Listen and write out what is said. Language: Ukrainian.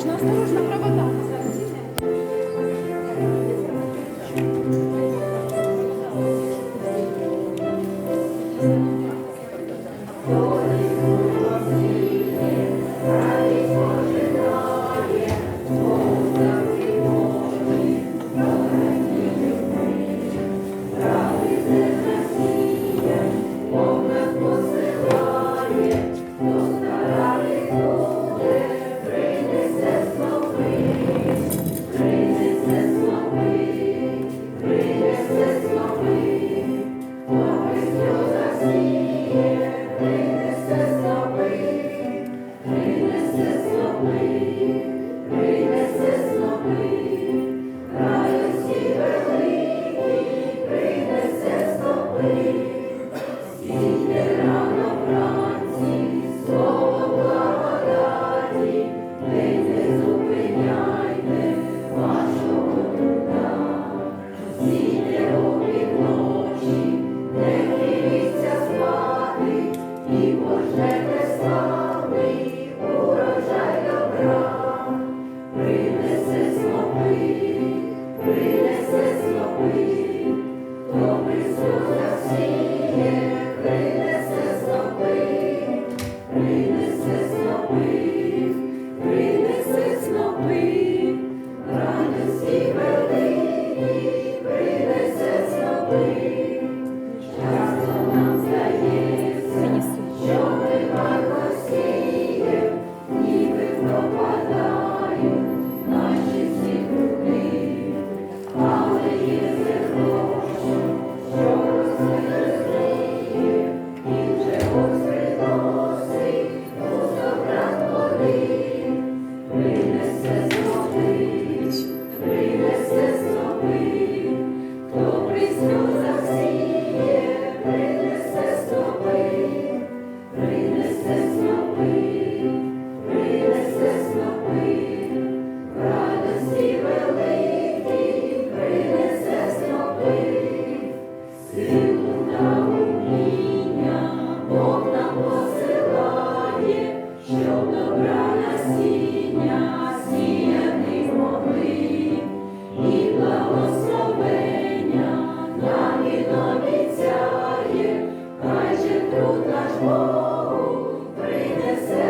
Осторожно, осторожно, провода. Holy. він обіцяє, хай же труд наш Богу принесе.